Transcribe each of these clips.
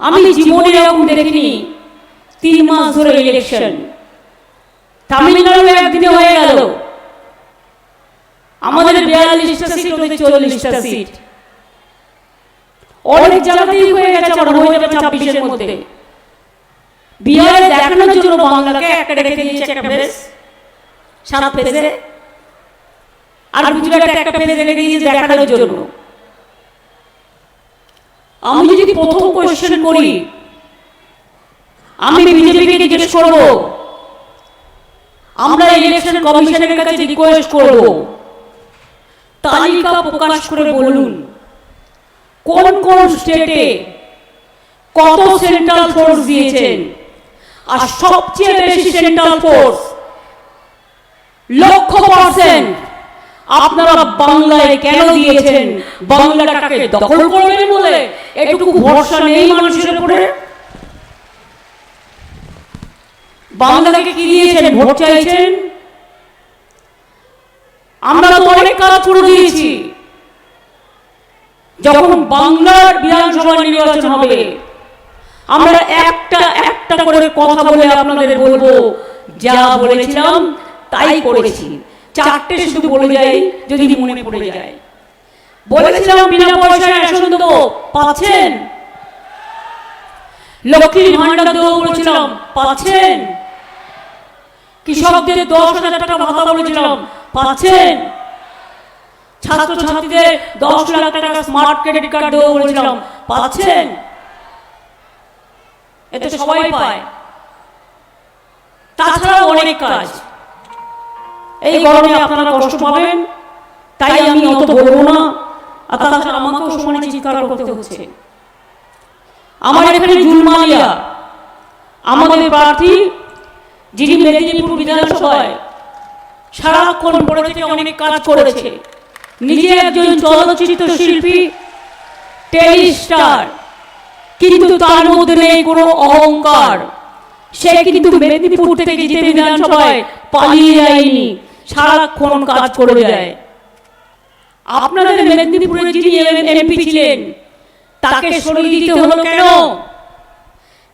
আমি জীবনে এরকম দেখিনি। তিন মাস ধরে ইলেকশন তামিলনাড়ু একদিনে হয়ে গেল। আমাদের বিয়াল্লিশটা সিট ওদের চল্লিশটা সিট অনেক জায়গাতেই হয়ে গেছে আবার হয়ে যাবে ছাব্বিশের মধ্যে। বিহারে দেখানোর জন্য বাংলাকে একটা রেখে দিয়েছে একটা বেশ সারা পেজে আর গুজরাটে একটা পেজে রেখে দিয়েছে দেখানোর জন্য। আমি যদি প্রথম কোয়েশ্চেন করি আমি বিজেপিকে জিজ্ঞেস করব আমরা ইলেকশন কমিশনের কাছে রিকোয়েস্ট করব। তালিকা প্রকাশ করে বলুন কোন কোন স্টেটে কত সেন্ট্রাল ফোর্স দিয়েছেন? আর সবচেয়ে বেশি সেন্ট্রাল ফোর্স লক্ষ পার্সেন্ট আপনারা বাংলায় কেন দিয়েছেন? বাংলাটাকে দখল করবেন বলে একটু ভরসা নেই মানুষের উপরে? বাংলাকে কি দিয়েছেন? ভোট চাইছেন? আমরা তো অনেক কাজ করে দিয়েছি। যখন বাংলার বিধানসভা নির্বাচন হবে, আমরা একটা একটা করে কথা বলে আপনাদের বলব। যা বলেছিলাম, তাই করেছি। চারটে শুধু বলে যাই যদি মনে পড়ে যায়। বলেছিলাম বিনা পয়সায় রেশন দেবো পাচ্ছেন। লক্ষ্মীর ভান্ডার দেবো বলেছিলাম পাচ্ছেন। কৃষকদের দশ হাজার টাকা ভাতা বলেছিলাম পাচ্ছেন। ছাত্র ছাত্রীদের দশ লাখ টাকা স্মার্ট ক্রেডিট কার্ড দেবো বলেছিলাম পাচ্ছেন। এতে সবাই পায়। তাছাড়াও অনেক কাজ। এই গরমে আপনারা কষ্ট পাবেন, তাই আমি অত বলব না। আর তাছাড়া আমাকেও সমানে চিৎকার করতে হচ্ছে। আমার এখানে জুলমালিয়া, আমাদের প্রার্থী যিনি মেদিনীপুর বিধানসভায় সারাক্ষণ পড়ে থেকে অনেক কাজ করেছে। নিজে একজন চলচ্চিত্র শিল্পী, টেলিস্টার। কিন্তু তার মধ্যে নেই কোনো অহংকার। সে কিন্তু মেদিনীপুর থেকে জিতে বিধানসভায় পালিয়ে যায়নি। সারাক্ষণ কাজ করে যায়। আপনাদের মেদিনীপুরে যিনি এমপি ছিলেন, তাকে সরিয়ে দিতে হলো কেন?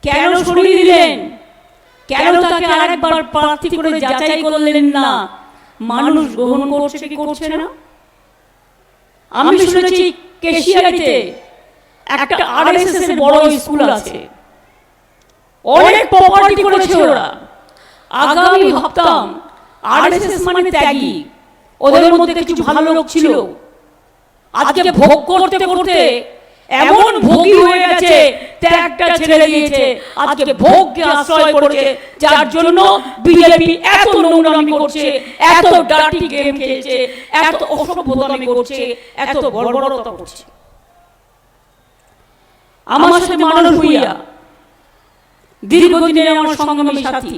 কেন সরিয়ে দিলেন? কেন তাকে আরেকবার প্রার্থী করে যাচাই করলেন না? মানুষ গ্রহণ করছে কি করছে না? আমি শুনেছি কেশিয়ারিতে একটা আরএসএস এর বড় স্কুল আছে। অনেক প্রপার্টি করেছে ওরা। আগামী ভাবতাম আরএসএস মানে ত্যাগী। ওদের মধ্যে কিছু ভালো লোক ছিল। আজকে ভোগ করতে করতে এমন ভোগী হয়ে গেছে ত্যাগটা ছেড়ে দিয়েছে। আজকে ভোগকে আশ্রয় করেছে যার জন্য বিজেপি এত নোংরামি করছে এত ডাটি গেম খেলছে এত অসভ্যতামি করছে এত বর্বরতা করছে। আমার সাথে মানুষ হইয়া দীর্ঘদিনের আমার সংগ্রামী সাথী।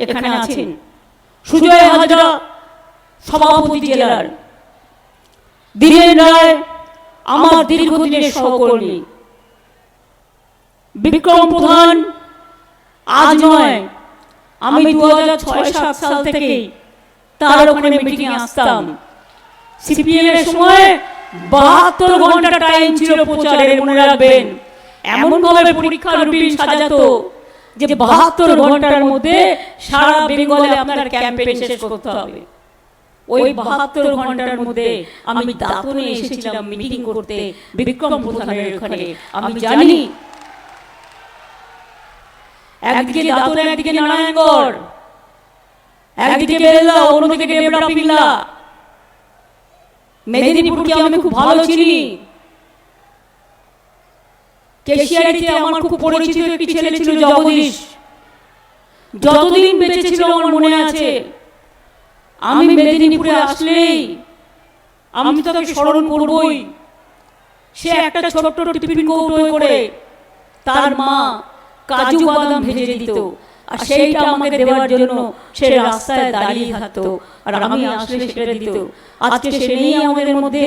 এখানে আছেন। সুজয় হাজরা সভাপতি জেলার। দীনেন রায়, আমার দীর্ঘদিনের সহকর্মী। বিক্রম প্রধান, আজ নয়, আমি দু হাজার ছয় সাত সাল থেকেই তার ওখানে মিটিং আসতাম। সিপিএম এর সময় বাহাত্তর ঘণ্টা টাইম ছিল প্রচারের, মনে রাখবেন। এমন ভাবে পরীক্ষার রুটিন সাজাতো। যে বাহাত্তর ঘণ্টার মধ্যে সারা বেঙ্গলে আপনার ক্যাম্পেইন শেষ করতে হবে। ওই বাহাত্তর ঘণ্টার মধ্যে আমি দাঁতনে এসেছিলাম মিটিং করতে বিক্রম প্রধানের ওখানে। আমি জানি একদিকে দাঁতনে, একদিকে নারায়ণগড়। একদিকে বেল্লা অন্যদিকে ডেবরা পিল্লা মেদিনীপুরকে আমি খুব ভালো চিনি। কেশিয়ারিতে আমার খুব পরিচিত একটি ছেলে ছিল জগদীশ। যতদিন বেঁচে ছিল আমার মনে আছে, আমি মেদিনীপুরে আসলেই আমি তাকে স্মরণ করবই। সে একটা ছোট্ট টিফিন কৌটো করে তার মা কাজু বাদাম ভেজে দিত আর সেইটা আমাকে দেওয়ার জন্য সে রাস্তায় দাঁড়িয়ে থাকতো আর আমি আসলে সেটা দিত। আজকে সে নেই আমাদের মধ্যে,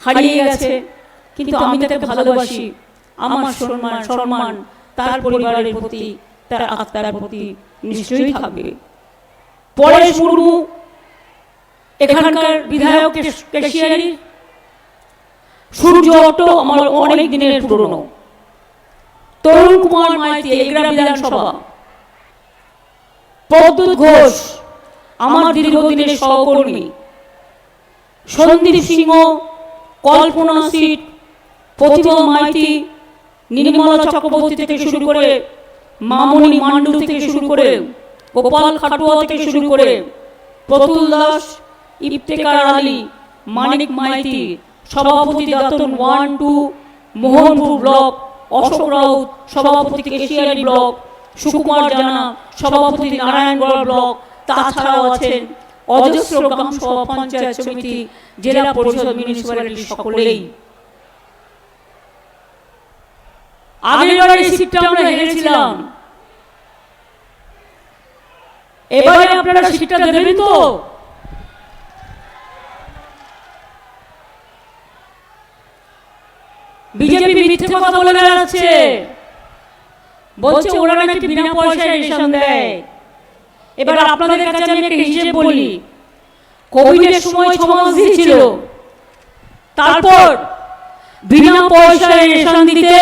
হারিয়ে গেছে, কিন্তু আমি তাকে ভালোবাসি। আমার সম্মান সম্মান তার পরিবারের প্রতি তার আত্মার প্রতি নিশ্চয়ই থাকবে। পরেশ মুর্মু এখানকার বিধায়ক কেশিয়ারি সূর্য অটো আমার অনেক দিনের পুরনো। তরুণ কুমার মাইতি এগরা বিধানসভা। প্রদ্যুৎ ঘোষ আমার দীর্ঘদিনের সহকর্মী। সন্দীপ সিংহ কল্পনা সিট প্রতিভা মাইতি নির্মলা চক্রবর্তী থেকে শুরু করে মামনি মান্ডু থেকে শুরু করে গোপাল খাটুয়া থেকে শুরু করে প্রতুল দাস ইফতেকার আলী, মানিক মাইতি, সভাপতি Dantan one two, Mohanpur block, Ashok Raut, সভাপতি কেশিয়ারি ব্লক, সুকুমার জানা, সভাপতি নারায়ণগড় ব্লক, তাছাড়াও আছেন অজস্র গ্রাম সভা পঞ্চায়েত সমিতি, জেলা পরিষদ মিউনিসিপ্যালিটি সকলেই। আগের বারে সিটটা আমরা হেরেছিলাম। এবারে আপনারা সিটটা দেবেন তো? বিজেপি মিথ্যে কথা বলে বেড়াচ্ছে। বলছে ওরা নাকি বিনা পয়সায় রেশন দেয়। এবার আপনাদের কাছে আমি একটা হিসেব বলি। কোভিডের সময় ছ মাস দিয়েছিল। তারপর বিনা পয়সায় রেশন দিতে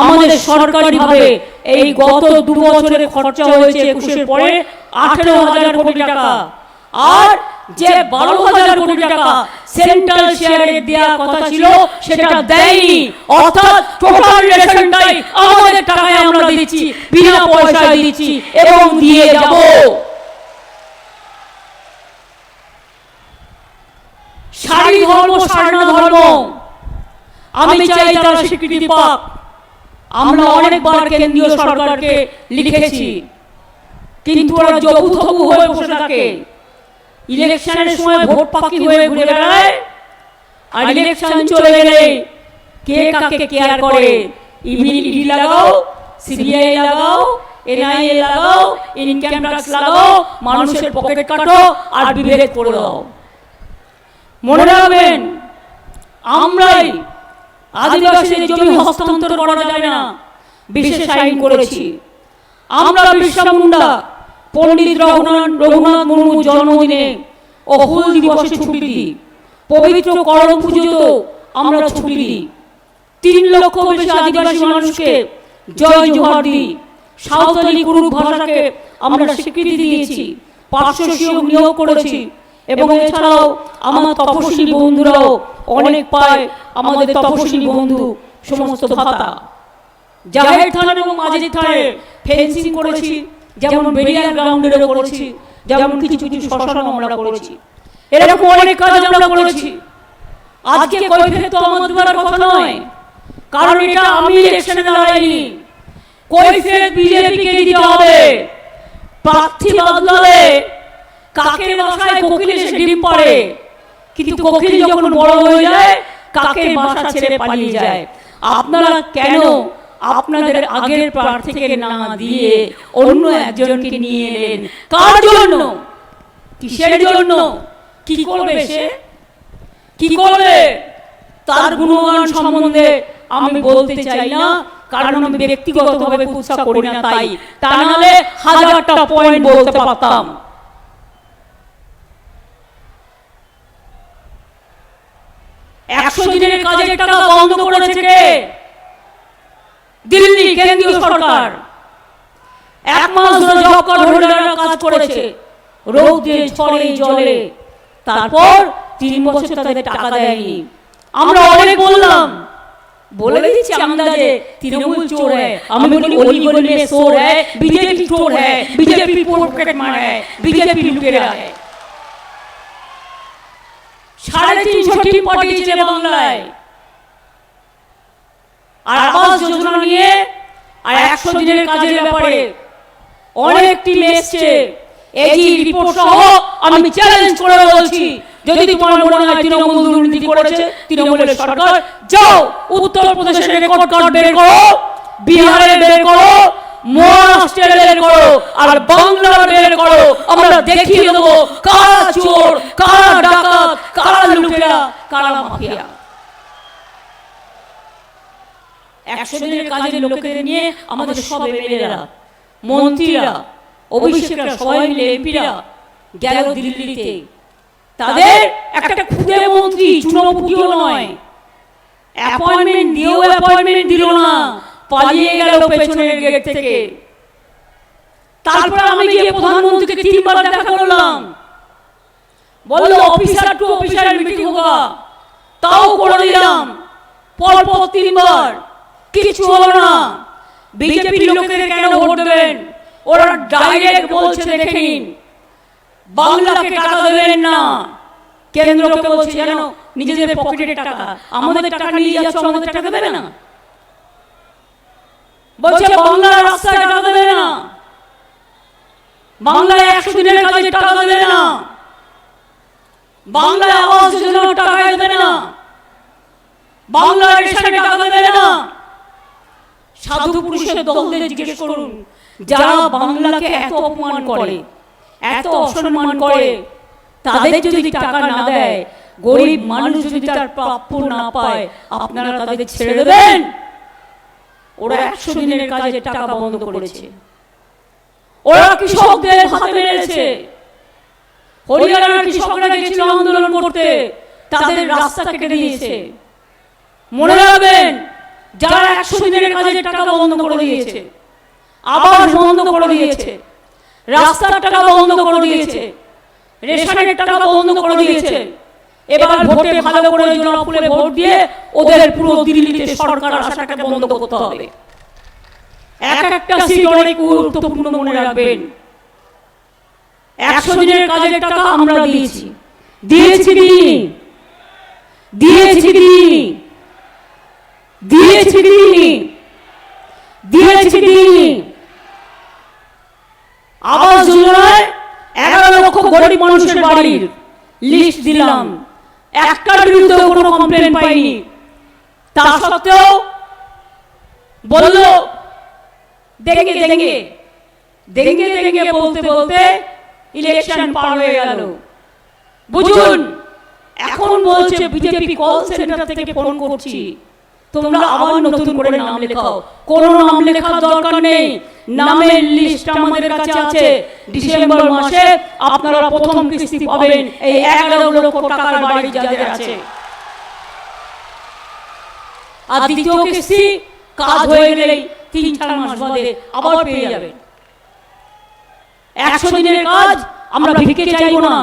আমাদের সরকারিভাবে এই গত দু বছরে খরচা হয়েছে একুশের পরে আঠেরো হাজার কোটি টাকা। আর যে বারো হাজার কোটি টাকা সেন্ট্রাল শেয়ারে দেওয়ার কথা ছিল সেটা দেয়নি। অর্থাৎ টোটাল রেশনটাই আমাদের টাকায় আমরা দিচ্ছি বিনা পয়সায় দিচ্ছি এবং দিয়ে যাব। সারি ধর্ম সারনা ধর্ম। আমি চাই তারা স্বীকৃতি পাক। আমরা অনেকবার কেন্দ্রীয় সরকারকে লিখেছি। কিন্তু ওরা জবু হয়ে বসে থাকে। ইলেকশনের সময় ভোট পাকি হয়ে ঘুরে বেড়ায় আর ইলেকশন চলে গেলে কে কাকে কেয়ার করে? ইডি লাগাও, সিবিআই লাগাও, এনআইএ লাগাও, ইনকাম ট্যাক্স লাগাও, মানুষের পকেট কাটো আর বিভেদ করে দাও। মনে রাখবেন, আমরাই আদিবাসীদের জমি হস্তান্তর করা যাবে না। বিশেষ আইন করেছি। আমরা বিরসা মুন্ডা, পণ্ডিত রঘুনাথ রঘুনাথ মুর্মুর জন্মদিনে ও হুল দিবসে ছুটি দিই। পবিত্র করম পুজোতেও আমরা ছুটি দিই। তিন লক্ষ বেশি আদিবাসী মানুষকে জয় জোহার দিই। সাঁওতালি কুরুক ভাষাকে আমরা স্বীকৃতি দিয়েছি। পার্শ্ব নিয়োগ নিয়োগ করেছি। এবং এছাড়াও আমার তপশিলি বন্ধুরাও অনেক পায় আমাদের তপশিলি বন্ধু সমস্ত ভাতা। জাহের থানা এবং মাঝের থানায় ফেন্সিং করেছি যেমন বেরিয়ার গ্রাউন্ডেরও করেছি যেমন কিছু কিছু শ্মশান আমরা করেছি। এরকম অনেক কাজ আমরা করেছি। আজকে কৈফিয়ত তো আমার দেওয়ার কথা নয় কারণ এটা আমি ইলেকশনে দাঁড়াইনি। কৈফিয়ত বিজেপিকে দিতে হবে। প্রার্থী বদলালে কাকের বাসায় কোকিল এসে ডিম পাড়ে। কিন্তু কোকিল যখন বড় হয়ে যায়, কাকের বাসা ছেড়ে পালিয়ে যায়। আপনারা কেন আপনাদের আগের প্রার্থীকে না দিয়ে অন্য একজনকে নিয়ে এলেন? কার জন্য? কিসের জন্য? কি করবে সে? কি করবে? তার গুণগান সম্বন্ধে আমি বলতে চাই না, কারণ আমি ব্যক্তিগতভাবে কুৎসা করি না তাই। তা নাহলে হাজারটা পয়েন্ট বলতে পারতাম। একশো দিনের কাজের টাকা বন্ধ করেছে কে? দিল্লি কেন্দ্রীয় সরকার। এক মাস ধরে জব কার্ড হোল্ডাররা কাজ করেছে। রৌদ্রে ঝড়ে জলে। তারপর তিন বছর তাদের টাকা দেয়নি। আমরা অনেক বললাম। বলে দিচ্ছি আন্দাজে তৃণমূল চোর হ্যায় আমি বলি অলি গলি মে চোর হ্যায় বিজেপি চোর হ্যায় বিজেপি পকেট মার হ্যায় বিজেপি লুটেরা হ্যায়। সাড়ে তিনশো টিম পাঠিয়েছে বাংলায়। আর আবাস যোজনা নিয়ে আর একশো দিনের কাজের ব্যাপারে অনেক টিম এসছে। এই রিপোর্ট সহ আমি চ্যালেঞ্জ করে বলছি, যদি তোমার মনে হয় তৃণমূল দুর্নীতি করেছে, তৃণমূলের সরকার, যাও উত্তর প্রদেশের রেকর্ড কার্ড বের করো, বিহারে বের করো বের করো, আর বের করো, আমরা দেখিয়ে দেবো কারা চোর, কারা ডাকাত, কারা লুটেরা, কারা মাফিয়া। একশো দিনের কাজের লোকেদের নিয়ে আমাদের সব এমএলএরা মন্ত্রীরা, অভিষেকরা, সবাই মিলে এমপিরা গেল দিল্লিতে। তাদের একটা খুদে মন্ত্রী চুনোপুটিও নয়। অ্যাপয়েন্টমেন্ট দিয়েও অ্যাপয়েন্টমেন্ট দিল না। পালিয়ে গেল পেছনের গেট থেকে। তারপর আমি গিয়ে প্রধানমন্ত্রীকে তিনবার দেখা করলাম। বলল অফিসার টু অফিসার মিটিং হোগা। তাও করে দিলাম পর পর তিনবার। কিছু হলো না। বিজেপির লোকেদের কেন ভোট দেবেন? ওরা ডাইরেক্ট বলছে, দেখে নিন। বাংলাকে টাকা দেবেন না। কেন্দ্রকে বলছে যেন নিজেদের পকেটে টাকা। আমাদের টাকা নিয়ে যাচ্ছ, আমাদের টাকা দেবে না? বলছে বাংলার রাস্তায় টাকা দেবে না। বাংলায় একশো দিনের কাজে টাকা দেবে না। বাংলায় আবাস যোজনার টাকা দেবে না। বাংলার রেশনে টাকা দেবে না। সাধু পুরুষের দলদের জিজ্ঞেস করুন, যারা বাংলাকে এত অপমান করে, এত অসম্মান করে, তাদের যদি টাকা না দেয়, গরিব মানুষ যদি তার প্রাপ্য না পায়, আপনারা তাদের ছেড়ে দেবেন? ওরা একশো দিনের কাজে টাকা বন্ধ করেছে। ওরা কৃষকদের হাতে মেরেছে? হরিয়ানার কৃষকরা গেছিল আন্দোলন করতে। তাদের রাস্তা কেটে দিয়েছে। মনে রাখবেন যারা একশো দিনের কাজে টাকা বন্ধ করে দিয়েছে। আবার বন্ধ করে দিয়েছে। রাস্তার টাকা বন্ধ করে দিয়েছে। রেশনের টাকা বন্ধ করে দিয়েছে। এবার ভোটে ভালো করে জনপুরে ভোট দিয়ে ওদের পুরো দিল্লিতে সরকার আসাটাকে বন্ধ করতে হবে। এক একটা সিট অনেক গুরুত্বপূর্ণ মনে রাখবেন। একশো দিনের কাজের টাকা আমরা দিয়েছি। দিয়েছি কি? দিয়েছি কি? দিয়েছি কি? দিয়েছি কি? আবাস যোজনায় এগারো লক্ষ গরিব মানুষের বাড়ির লিস্ট দিলাম। একটার বিরুদ্ধে কোনো কমপ্লেন পাইনি। তা সত্ত্বেও বলল দেখে দেখে দেখে দেখে বলতে বলতে ইলেকশন পার হয়ে গেল। বুঝুন, এখন বলছে, বিজেপি কল সেন্টার থেকে ফোন করছি। তোমরা আবার নতুন করে নাম লেখাও। কোনো নাম লেখার দরকার নেই। নামের লিস্ট আমাদের কাছে আছে। ডিসেম্বর মাসে আপনারা প্রথম কিস্তি পাবেন এই এগারো লক্ষ টাকার বাড়ি যাদের আছে। আর দ্বিতীয় কিস্তি কাজ হয়ে গেলেই তিন চার মাস বাদে আবার পেয়ে যাবেন। একশো দিনের কাজ আমরা ভিকে চাইব না।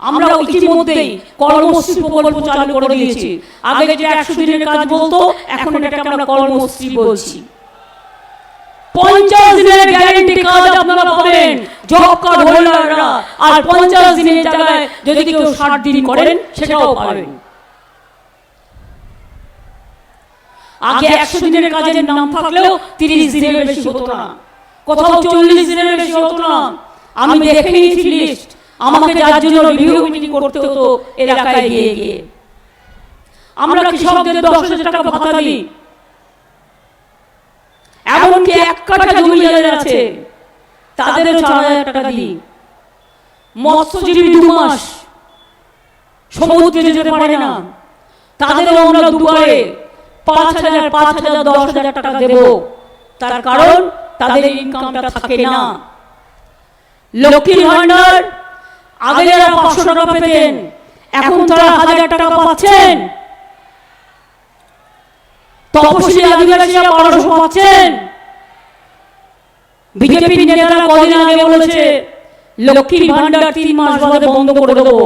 আমরা ইতিমধ্যেই কর্মশ্রী প্রকল্প চালু করে দিয়েছি। আগে যেটা একশো দিনের কাজ বলতো, এখন এটাকে আমরা কর্মশ্রী বলছি। পঞ্চাশ দিনের গ্যারেন্টি কাজ আপনারা পাবেন জব কার্ড হোল্ডাররা আর পঞ্চাশ দিনের জায়গায় যদি কেউ ষাট দিন করেন, সেটাও পাবেন। আগে একশো দিনের কাজের নাম থাকলেও তিরিশ দিনের বেশি হতো না। কোথাও চল্লিশ দিনের বেশি হতো না। আমি দেখে নিয়েছি লিস্ট আমাকে যার জন্য রিভিউ মিটিং করতে হতো এলাকায় গিয়ে গিয়ে আমরা কৃষকদের দশ হাজার টাকা ভাতা দিই। এমনকি এক কাঠা জমি যাদের আছে তাদেরও চার হাজার টাকা দিই। মৎস্যজীবী দু মাস সমুদ্রে যেতে পারে না। তাদেরও আমরা দুবারে পাঁচ হাজার পাঁচ হাজার দশ হাজার টাকা দেব। তার কারণ তাদের ইনকামটা থাকে না। লক্ষ্মীর ভান্ডার আগে যারা পাঁচশো টাকা পেতেন, এখন তারা হাজার টাকা পাচ্ছেন। তপশিলি আদিবাসীরা বারোশো পাচ্ছেন, বিজেপি নেতারা কদিন আগে বলেছে, লক্ষ্মীর ভান্ডার তিন মাস বাদে বন্ধ করে দেবো।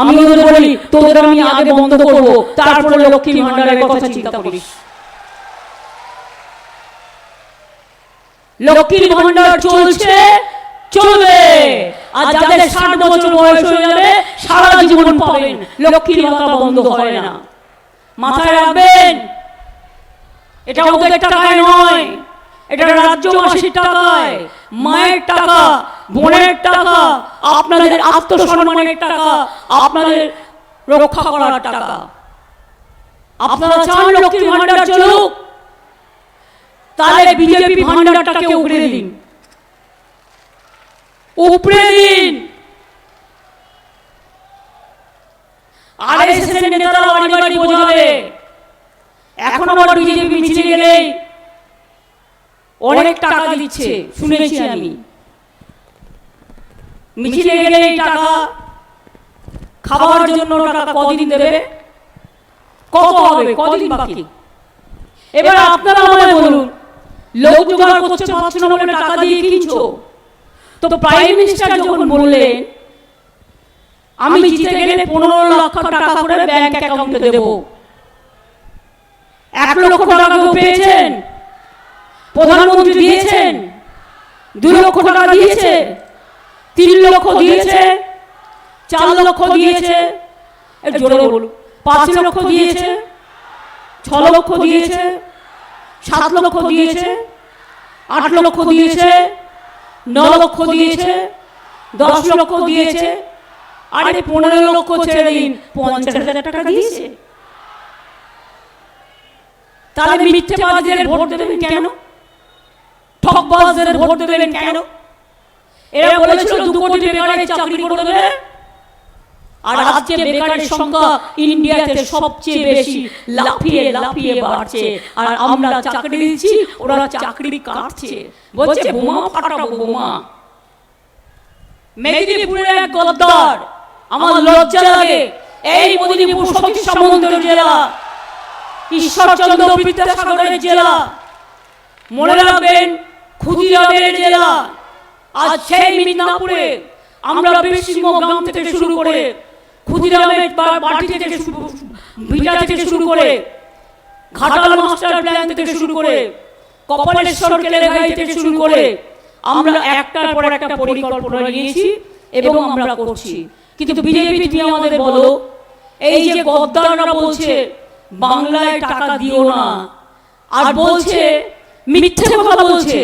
আমি ওদের বলি, তোদের আমি আগে বন্ধ করব, তারপরে লক্ষ্মীর ভান্ডারের কথা চিন্তা করিস। লক্ষ্মীর ভান্ডার চলছে চলবে। আর যাদের ষাট বছর বয়স হয়ে যাবে সারা জীবন পাবেন। লক্ষ্মীর ভাতা বন্ধ হয় না। মাথায় রাখবেন। এটা ওদের টাকায় নয়। এটা রাজ্যবাসীর টাকায়। মায়ের টাকা বোনের টাকা আপনাদের আত্মসম্মানের টাকা আপনাদের রক্ষা করার টাকা। আপনারা চান লক্ষ্মীর ভান্ডার চলুক? তাহলে বিজেপি ভান্ডারটাকে উগড়ে দিন। উপরে দিন। আর এস নেতারা বাড়ি বোঝাবে। এখন আবার বিজেপি মিছিলে গেলেই অনেক টাকা দিচ্ছে, শুনেছি আমি। মিছিলে গেলেই টাকা খাবার জন্য টাকা কদিন দেবে? কত হবে? কদিন বাকি? এবার আপনারা আমায় বলুন লোক জোগাড় করতে পারছ না বলে টাকা দিয়ে কিনছো তো প্রাইম মিনিস্টার যখন বললেন, আমি জিতে গেলে পনেরো লক্ষ টাকা করে ব্যাংক অ্যাকাউন্টে দেব। এক লক্ষ টাকা পেয়েছেন। প্রধানমন্ত্রী দিয়েছেন। দুই লক্ষ টাকা দিয়েছে। তিন লক্ষ দিয়েছে। চার লক্ষ দিয়েছে। জোরে বলুন। পাঁচ লক্ষ দিয়েছে। ছ লক্ষ দিয়েছে। সাত লক্ষ দিয়েছে। আট লক্ষ দিয়েছে। ন লক্ষ দিয়েছে, দশ লক্ষ দিয়েছে, আরে পনেরো লক্ষ ছেড়ে দিন, পঞ্চাশ হাজার টাকা দিয়েছে। তাহলে মিথ্যেবাদীদের ভোট দেবেন কেন? ঠকবাজদের ভোট দেবেন কেন? এরা বলেছিল দু কোটি বেকারের চাকরি করে দেবে। আর আজকে বেকারের সংখ্যা ইন্ডিয়াতে সবচেয়ে বেশি লাফিয়ে লাফিয়ে বাড়ছে। আর আমরা চাকরি দিচ্ছি ওরা চাকরি কাটছে। বলছে বোমা ফাটাবো বোমা। মেদিনীপুরের এক গদ্দার আমার লজ্জা লাগে। এই মেদিনীপুর সতীশ সামন্তের জেলা ঈশ্বরচন্দ্র বিদ্যাসাগরের জেলা। মনে রাখবেন ক্ষুদিরামের জেলা। আজ সেই মিদনাপুরে। আমরা বীরসিংহ গ্রাম থেকে শুরু করে ক্ষুদিরামের বাড়ি থেকে ভিটা থেকে শুরু করে ঘাটাল মাস্টার প্ল্যান থেকে শুরু করে কপালেশ্বর কেলেঘাই থেকে শুরু করে আমরা একটার পর একটা পরিকল্পনা নিয়েছি এবং আমরা করছি। কিন্তু বিজেপি তুমি আমাদের বলো, এই যে গদ্দাররা বলছে, বাংলায় টাকা দিও না, আর বলছে, মিথ্যে কথা বলছে,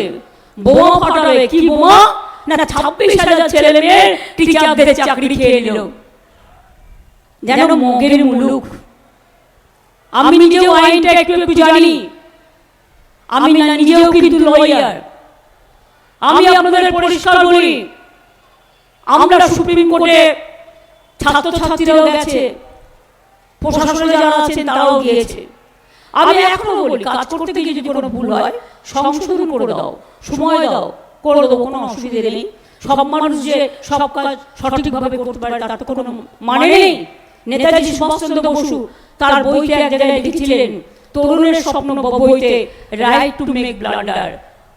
বোমা ফাটাবে কি বোমা? না ছাব্বিশ হাজার ছেলে মেয়ে টিচারদের চাকরি খেয়ে নিল। যেন মগের মুলুক। আমি নিজেও আইনটা একটু একটু জানি। আমি না নিজেও কিন্তু লয়ার আমি আপনাদের পরিষ্কার বলি। আমরা সুপ্রিম কোর্টে ছাত্রছাত্রীরাও গেছে। প্রশাসনে যারা আছেন তারাও গিয়েছে। আমি এখনও বলি কাজ করতে গিয়ে যদি কোনো ভুল হয় সংশোধন করে দাও সময় দাও করে দেবো কোনো অসুবিধে নেই। সব মানুষ যে সব কাজ সঠিকভাবে করতে পারে তার তো কোনো মানে নেই। নেতাজি সুভাষচন্দ্র বসু তার বইতে এক জায়গায় লিখেছিলেন, তরুণের স্বপ্ন বইতে রাইট টু মেক ব্লান্ডার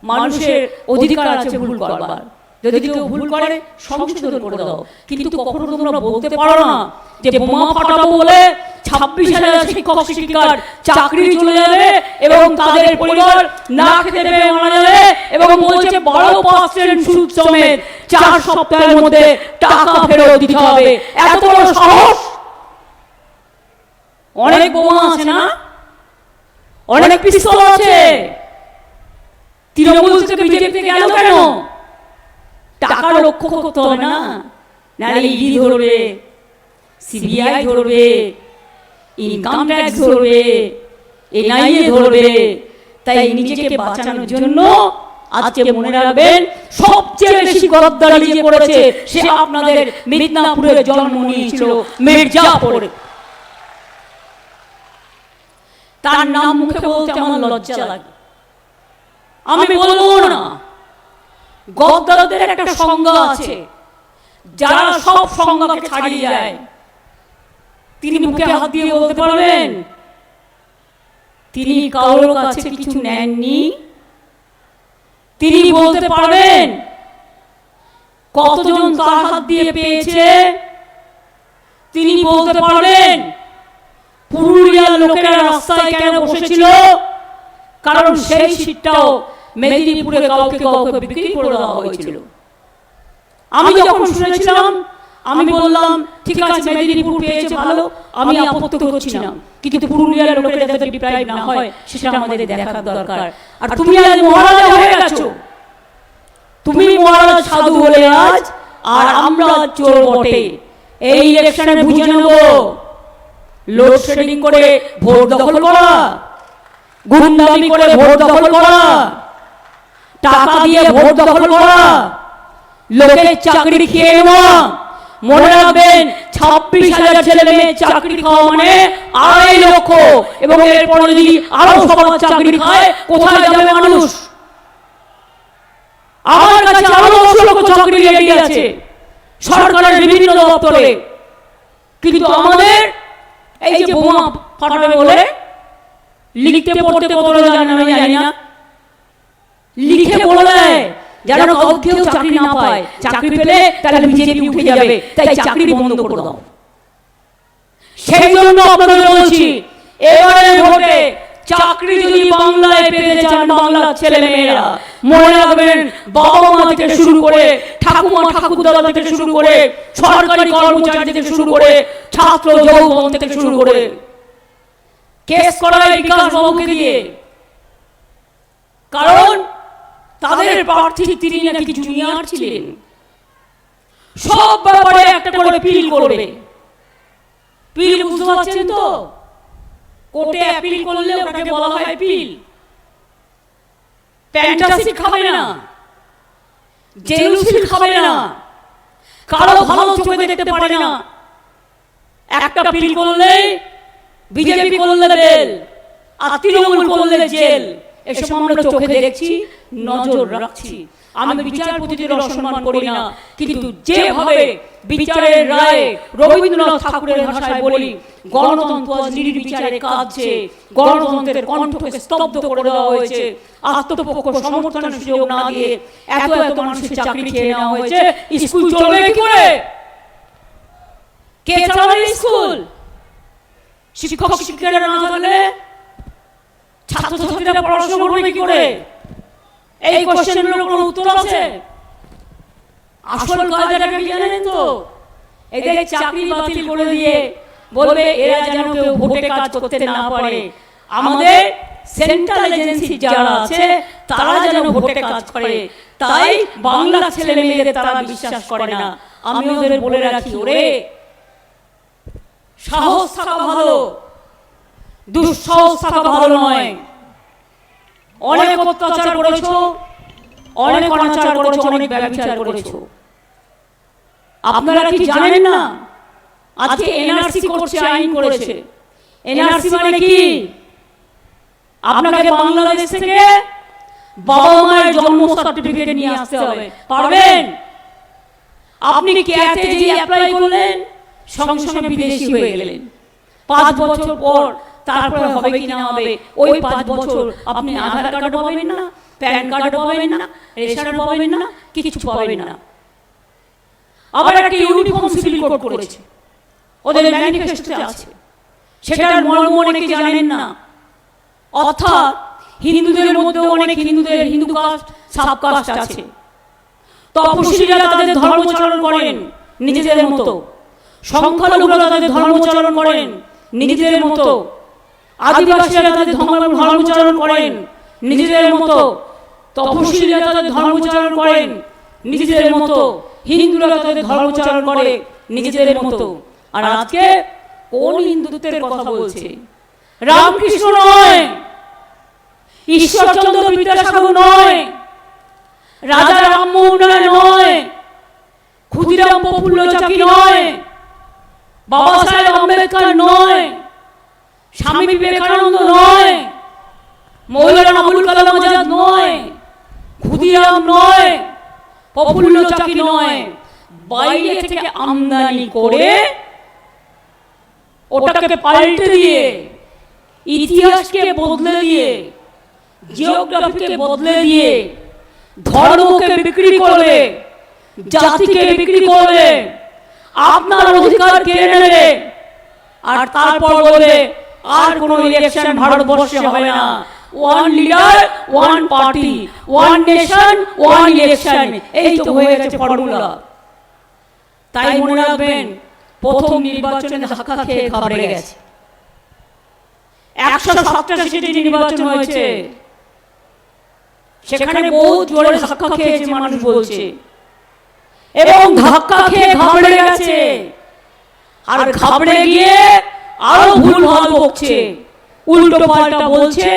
মানুষের অধিকার আছে ভুল করবার। যদি কেউ ভুল করে, সংশোধন করে দাও। কিন্তু কখনো তোমরা বলতে পারো না যে বোমা ফাটাবো বলে ছাব্বিশ হাজার শিক্ষক, শিক্ষিকার চাকরি চলে যাবে এবং তাদের পরিবার না খেতে দেবে মারা যাবে এবং বলছে বারো পার্সেন্ট সুদ সমেত চার সপ্তাহের মধ্যে টাকা ফেরত দিতে হবে। এত বড় সাহস! অনেক বোমা আছে না? অনেক পিস্তল আছে। তৃণমূল থেকে বিজেপিতে গেল কেন? টাকা লক্ষ্য করতে হবে না? নাহলে ইডি ধরবে সিবিআই ধরবে ইনকাম ট্যাক্স ধরবে এনআইএ ধরবে। তাই নিজেকে বাঁচানোর জন্য আজকে মনে রাখবেন সবচেয়ে বেশি গদ্দারি যে করেছে সে আপনাদের মিদনাপুরে জন্ম নিয়েছিল মির্জাপুরে। তার নাম মুখে বলতে আমার লজ্জা লাগে। আমি বলব না। গদ্দারদের একটা সংজ্ঞা আছে। যারা সব সংজ্ঞাকে ছাড়িয়ে যায়। তিনি মুখে হাত দিয়ে বলতে পারবেন, তিনি কারোর কাছে কিছু নেননি? তিনি বলতে পারবেন, কতজন তার হাত দিয়ে পেয়েছে? তিনি বলতে পারবেন পুরুলিয়ার লোকেরা রাস্তায় কেন বসেছিল? কারণ সেই সিটটাও মেদিনীপুরে কাউকে কাউকে বিক্রি করে দেওয়া হয়েছিল। আমি যখন শুনেছিলাম, আমি বললাম, ঠিক আছে, মেদিনীপুর পেয়েছে ভালো, আমি আপত্তি করছি না কিন্তু পুরুলিয়ার লোকেরা যাতে ডিপ্রাইভ না হয়, সেটা আমাদের দেখার দরকার। আর তুমি আজ মহারাজা হয়ে গেছো। তুমি মহারাজ সাধু বলে আজ, আর আমরা চোর বটে। এই ইলেকশনে বুঝে নেব। লোডশেডিং করে ভোট দখল করা। গুন্ডামি করে ভোট দখল করা। টাকা দিয়ে ভোট দখল করা। লোকের চাকরি খেয়ে নেওয়া। মনে রাখবেন ছাব্বিশ হাজার ছেলে মেয়ে চাকরি খাওয়া মানে আড়াই লক্ষ। এবং এরপরে যদি আরও সবার চাকরি খায় কোথায় যাবে মানুষ? আমার কাছে আরও দশ লক্ষ চাকরি রেডি আছে। সরকারের বিভিন্ন দপ্তরে। কিন্তু আমাদের এই যে বোমা ফাটাবে বলে লিখতে পড়তে কতটা জানে আমি জানি না। লিখে বলে যেন কেউ চাকরি না পায়। চাকরি পেলে তাহলে বিজেপি উঠে যাবে। তাই চাকরি বন্ধ করে দাও। সেই জন্য আপনাদের বলছি এবারে ভোটে চাকরি যদি বাংলায় পেতে চান বাংলার ছেলে মেয়েরা মনে রাখবেন বাবা মা থেকে শুরু করে ঠাকুমা, ঠাকুরদাদা থেকে শুরু করে সরকারি কর্মচারী থেকে শুরু করে ছাত্র যৌবন থেকে শুরু করে কেস করা হয় বিকাশ বাবুকে দিয়ে। কারণ তাদের প্রার্থী তিনি নাকি জুনিয়র ছিলেন। সব ব্যাপারে একটা করে পিল করবে। পিল বুঝতে পারছেন তো? কোর্টে অ্যাপিল করলে ওটাকে বলা হয় অ্যাপিল প্যান্টাসি খাবে না। জেলুসিল খাবে না। কারও ভালো চোখে দেখতে পারে না। একটা পিল করলে বিজেপি করলে বেল আর তৃণমূল করলে জেল এসব আমরা চোখে দেখছি নজর রাখছি। আমি বিচারপতিদের অসম্মান করি না। কিন্তু যেভাবে বিচারের রায়ে রবীন্দ্রনাথ ঠাকুরের ভাষায় বলি গণতন্ত্র আজ নির্বিচারে কাঁদছে গণতন্ত্রের কণ্ঠকে স্তব্ধ করে দেওয়া হয়েছে আত্মপক্ষ সমর্থনের সুযোগ না দিয়ে এত এত মানুষের চাকরি খেয়ে নেওয়া হয়েছে। স্কুল চলবে কি করে? কে চালাবে স্কুল? শিক্ষক শিক্ষিকারা না জানলে ছাত্রছাত্রীরা পড়াশোনা করবে কি করে? এই কোশ্চেনগুলোর কোনো উত্তর আছে? আসল কাজটা কি জানেন তো? এদের চাকরি বাতিল করে দিয়ে বলবে এরা যেন কেউ ভোটে কাজ করতে না পারে। আমাদের সেন্ট্রাল এজেন্সি যারা আছে, তারা যেন ভোটে কাজ করে। তাই বাংলা ছেলে মেয়েদের তারা বিশ্বাস করে না। আমি ওদের বলে রাখি, ওরে, সাহস থাকা ভালো। দুঃসাহস ভালো নয়। অনেক অত্যাচার করেছ, অনেক অনাচার করেছ, অনেক ব্যবচার করেছ। আপনারা কি জানেন না? আজকে এনআরসি করছে আইন করেছে। এনআরসি মানে কি? আপনাকে বাংলাদেশ থেকে বাবা মায়ের জন্ম সার্টিফিকেট নিয়ে আসতে হবে। পারবেন? আপনি ক্যাতে যে অ্যাপ্লাই করলেন, সঙ্গে সঙ্গে বিদেশি হয়ে গেলেন। পাঁচ বছর পর তারপরে হবে কি না হবে? ওই পাঁচ বছর আপনি আধার কার্ড পাবেন না প্যান কার্ড পাবেন না রেশন পাবেন না কিছু পাবেন না। আবার একটা ইউনিফর্ম সিভিল কোড করেছে। ওদের ম্যানিফেস্টোতে আছে। সেটার মর্ম অনেকে জানেন না। অর্থাৎ হিন্দুদের মধ্যে অনেক হিন্দুদের হিন্দু কাস্ট সাব কাস্ট আছে। তপশিলীরা তাদের ধর্মচরণ করেন নিজেদের মতো। সংখ্যালঘুরা তাদের ধর্মচরণ করেন নিজেদের মতো। আদিবাসীরা তাদের ধর্ম ধর্মচরণ করেন। নিজেদের মতো তপশিলীরা তাদের ধর্মচরণ করেন। নিজেদের মতো হিন্দুরা তাদের ধর্মচরণ করে। নিজেদের মতো। আর আজকে কোন হিন্দুত্বের কথা বলছে? রামকৃষ্ণ নয়। ঈশ্বরচন্দ্র বিদ্যাসাগর নয়। রাজা রামমোহন রায় নয়। ক্ষুদিরাম প্রফুল্ল চাকি নয়। বাবা সাহেব আম্বেদকর নয়। স্বামী বিবেকানন্দ নয়। মৌলানা আবুল কালাম আজাদ নয়। ক্ষুদিরাম নয়। প্রফুল্ল চাকি নয়। বাইরে থেকে আমদানি করে ওটাকে পাল্টে দিয়ে ইতিহাসকে বদলে দিয়ে জিওগ্রাফিকে বদলে দিয়ে ধর্মকে বিক্রি করবে জাতিকে বিক্রি করবে। আপনার অধিকার কেড়ে নেবে। আর তারপর বলবে আর কোন ইলেকশন ভারতবর্ষে হবে না। One leader one party one nation one election এই তো হয়ে গেছে ফর্মুলা তাই মনে রাখবেন, প্রথম নির্বাচনে ধাক্কা খেয়ে ঘাবড়ে গেছে। একশো সাতটা সিটে নির্বাচন হয়েছে। সেখানে বহু জোরে ধাক্কা খেয়েছে মানুষ বলছে। এবং ধাক্কা খেয়ে ঘাবড়ে গেছে। আর ঘাবড়ে গিয়ে আরও ভুল ভালো বকছে। উল্টো পাল্টা বলছে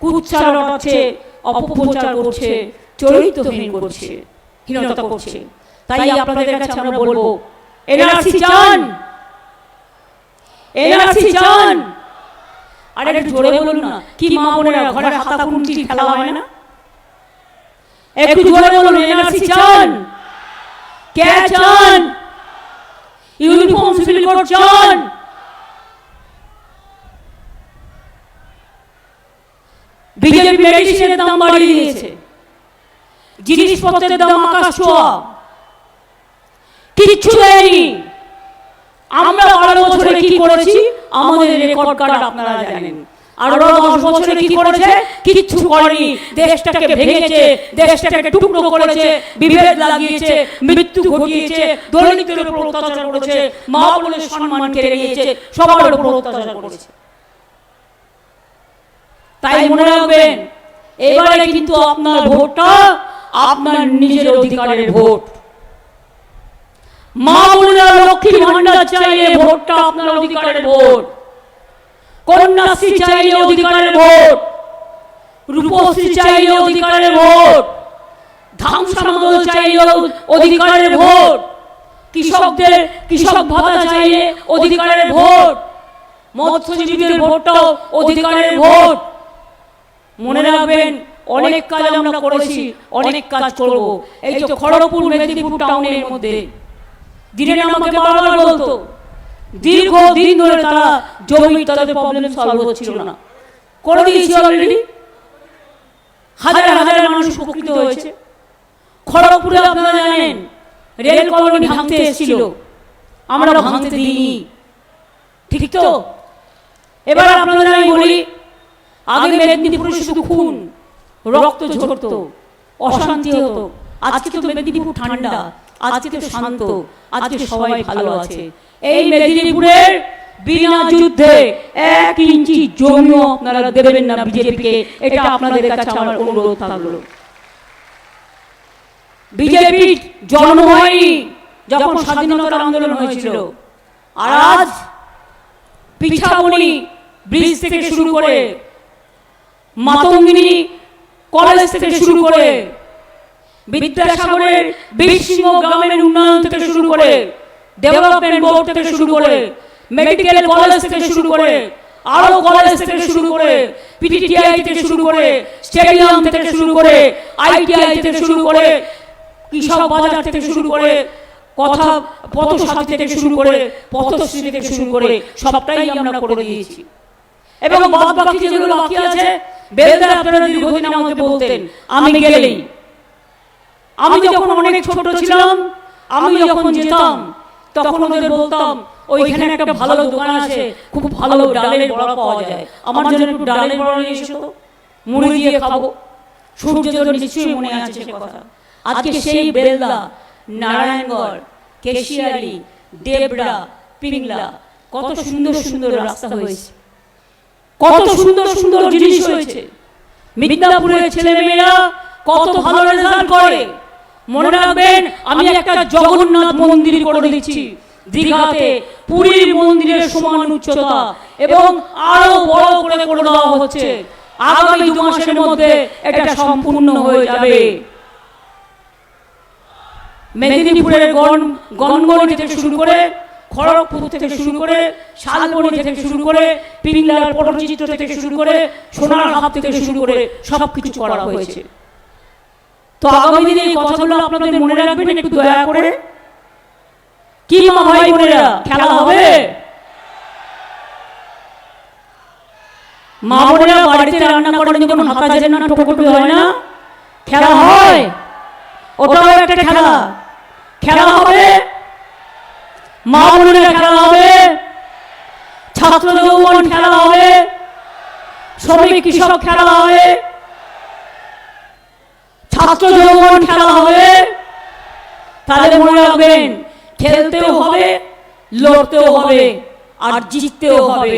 কুচ্ছা রটাচ্ছে, অপপ্রচার করছে, চরিত্রহীন করছে, হীনতা করছে। তাই আপনাদের কাছে আমরা বলব, এনআরসি চান! এনআরসি চান! আরে একটু জোরে বলুন না, কি মা ঘরে হাতা খেলা হয় না? একটু জোরে বলুন, এনআরসি চান! কে চান? ইউনিফর্ম সিভিল চান! বিজেপি মেডিসিনের দাম বাড়িয়ে দিয়েছে। জিনিসপত্রের দাম আকাশ ছোঁয়া। কিচ্ছু দেয়নি। আমরা বারো বছরে কি করেছি? আমাদের রেকর্ড কার্ড আপনারা জানেন। আর দশ বছরে কি করেছে? কিচ্ছু করেনি। দেশটাকে ভেঙেছে, দেশটাকে টুকরো করেছে, বিভেদ লাগিয়েছে, মৃত্যু ঘটিয়েছে দলিতদের উপর অত্যাচার করেছে, মা বলে সম্মান কেড়ে নিয়েছে, সবার উপর অত্যাচার করেছে। তাই মনে রাখবেন, এবারে কিন্তু আপনার ভোটটা আপনার নিজের অধিকারের ভোট। মা বোনেরা, লক্ষ্মীর ভান্ডার চাইলে ভোটটা আপনার অধিকারের ভোট। কন্যাশ্রী চাইলে অধিকারের ভোট। রূপশ্রী চাইলে অধিকারের ভোট। ধামসামদল চাইলে অধিকারের ভোট। কৃষকদের, কৃষক ভাতা চাইলে অধিকারের ভোট। মৎস্যজীবীদের ভোটটাও অধিকারের ভোট। মনে রাখবেন অনেক কাজ আমরা করেছি অনেক কাজ করব। এই তো খড়গপুর মেদিনীপুর টাউনের মধ্যে দিনের আমাকে বারবার বলতো দীর্ঘ দিন ধরে তারা জমি তাদের প্রবলেম সলভ হচ্ছিল না। করে দিয়েছি অলরেডি হাজার হাজার মানুষ উপকৃত হয়েছে। খড়গপুরে আপনারা জানেন রেল কলোনি ভাঙতে এসেছিল। আমরা ভাঙতে দিইনি। ঠিক তো? এবার আপনাদের আমি বলি আগে মেদিনীপুরে শুধু খুন রক্ত ঝরতো অশান্তি হতো। আজকে তো মেদিনীপুর ঠান্ডা আজকে তো শান্ত আজকে সবাই ভালো আছে। এই মেদিনীপুরের বিনা যুদ্ধে এক ইঞ্চি জমিও আপনারা দেবেন না বিজেপিকে। এটা আপনাদের কাছে আমার অনুরোধ থাকল। বিজেপি জন্ম হয়নি যখন স্বাধীনতার আন্দোলন হয়েছিল। আর আজ পিছাবনি ব্রিজ থেকে শুরু করে মাতঙ্গিনী কলেজ থেকে শুরু করে বিদ্যাসাগরের বীরসিংহ গ্রামের উন্নয়ন থেকে শুরু করে ডেভেলপমেন্ট বোর্ড থেকে শুরু করে মেডিকেল কলেজ থেকে শুরু করে আরও কলেজ থেকে শুরু করে পিটিটিআই থেকে শুরু করে স্টেডিয়াম থেকে শুরু করে আইটিআই থেকে শুরু করে কৃষক বাজার থেকে শুরু করে কথা পথসাথী থেকে শুরু করে পথশ্রী থেকে শুরু করে সবটাই আমরা করে দিয়েছি এবং বাদ বাকি যেগুলো বাকি আছে বেলদার আপনারা দীর্ঘদিন আমাকে বলতেন, আমি গেলেই। আমি যখন অনেক ছোট ছিলাম, আমি যখন যেতাম, তখন ওদের বলতাম, ওইখানে একটা ভালো দোকান আছে, খুব ভালো ডালের বড়া পাওয়া যায়। আমার জন্য একটু ডালের বড়া নিয়ে এসো মুড়ি দিয়ে খাব। নিশ্চয়ই মনে আছে সে কথা। আজকে সেই বেলদা, নারায়ণগড়, কেশিয়ারি, দেবড়া, পিংলা, কত সুন্দর সুন্দর রাস্তা হয়েছে। কত সুন্দর সুন্দর জিনিস হয়েছে। মিদনাপুরের ছেলেমেয়েরা কত ভালো রেজাল্ট করে। মনে রাখবেন আমি একটা জগন্নাথ মন্দির করে দিচ্ছি। দীঘাতে পুরীর মন্দিরের সমান উচ্চতা এবং আরও বড় করে করে দেওয়া হচ্ছে। আগামী দু মাসের মধ্যে এটা সম্পূর্ণ হয়ে যাবে। মেদিনীপুরের গণ গণগণি থেকে শুরু করে খড়গপুর থেকে শুরু করে শালবনি থেকে শুরু করে পিংলার পটচিত্র থেকে শুরু করে সোনার হাত থেকে শুরু করে সব কিছু করা হয়েছে। তো আগামী দিনে এই কথাগুলো আপনাদের মনে রাখবেন একটু দয়া করে। কি মা ভাই বোনেরা খেলা হবে? মা বোনেরা বাড়িতে রান্না করেন যখন হাতা জেন না টোকোটুকি হয় না? খেলা হয়? ওটাও একটা খেলা। খেলা হবে? মা বোনেরা খেলা হবে। ছাত্র খেলা খেলা ছাত্র যৌবন খেলা হবে। তাহলে মনে রাখবেন, খেলতেও হবে, লড়তেও হবে, আর জিততেও হবে।